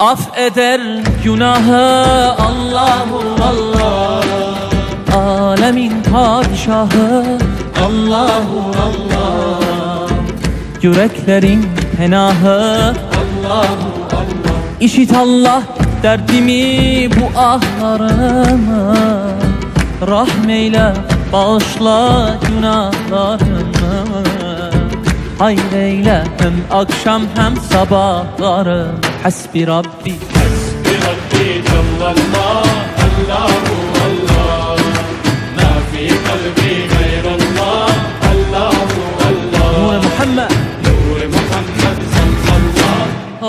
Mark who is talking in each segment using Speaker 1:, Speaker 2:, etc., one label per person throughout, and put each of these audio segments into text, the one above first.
Speaker 1: Af eder günahı Allahu Allah. Alemin padişahı Allahu Allah. Yüreklerin penahı Allahu Allah. İşit Allah derdimi bu ahlarımı Rahmeyle bağışla günahlarımı Hayreyle hem akşam hem sabahlarım Hasbi Rabbi
Speaker 2: بربي جل الله الله الله. ما في قلبي غير الله. الله الله.
Speaker 1: Nur Muhammed
Speaker 2: نور محمد صلى الله.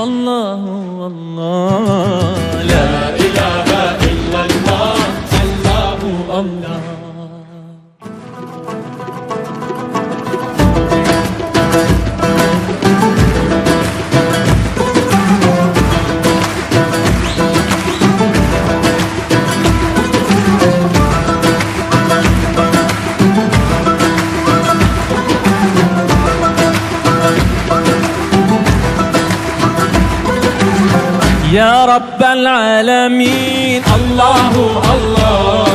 Speaker 1: Allahu Allah La
Speaker 2: لا إله إلا الله.
Speaker 1: يا رب العالمين.
Speaker 2: الله الله.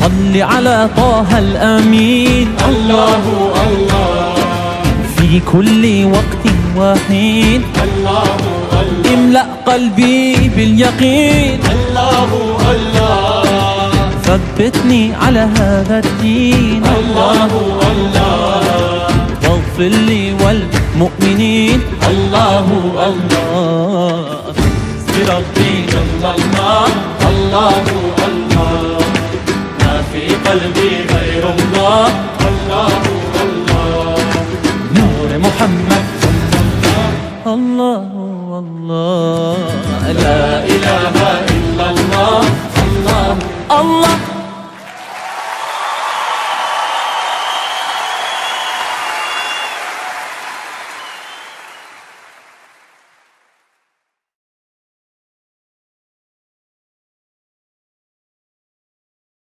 Speaker 1: صل على طه الأمين.
Speaker 2: الله الله.
Speaker 1: في كل وقت وحين.
Speaker 2: الله الله.
Speaker 1: املأ قلبي باليقين.
Speaker 2: الله الله.
Speaker 1: ثبتني على هذا الدين.
Speaker 2: الله الله.
Speaker 1: واغفر لي والمؤمنين.
Speaker 2: الله الله. بربي جل الله الله الله. ما في قلبي غير الله الله الله.
Speaker 1: نور محمد. الله الله. لا
Speaker 2: لا إله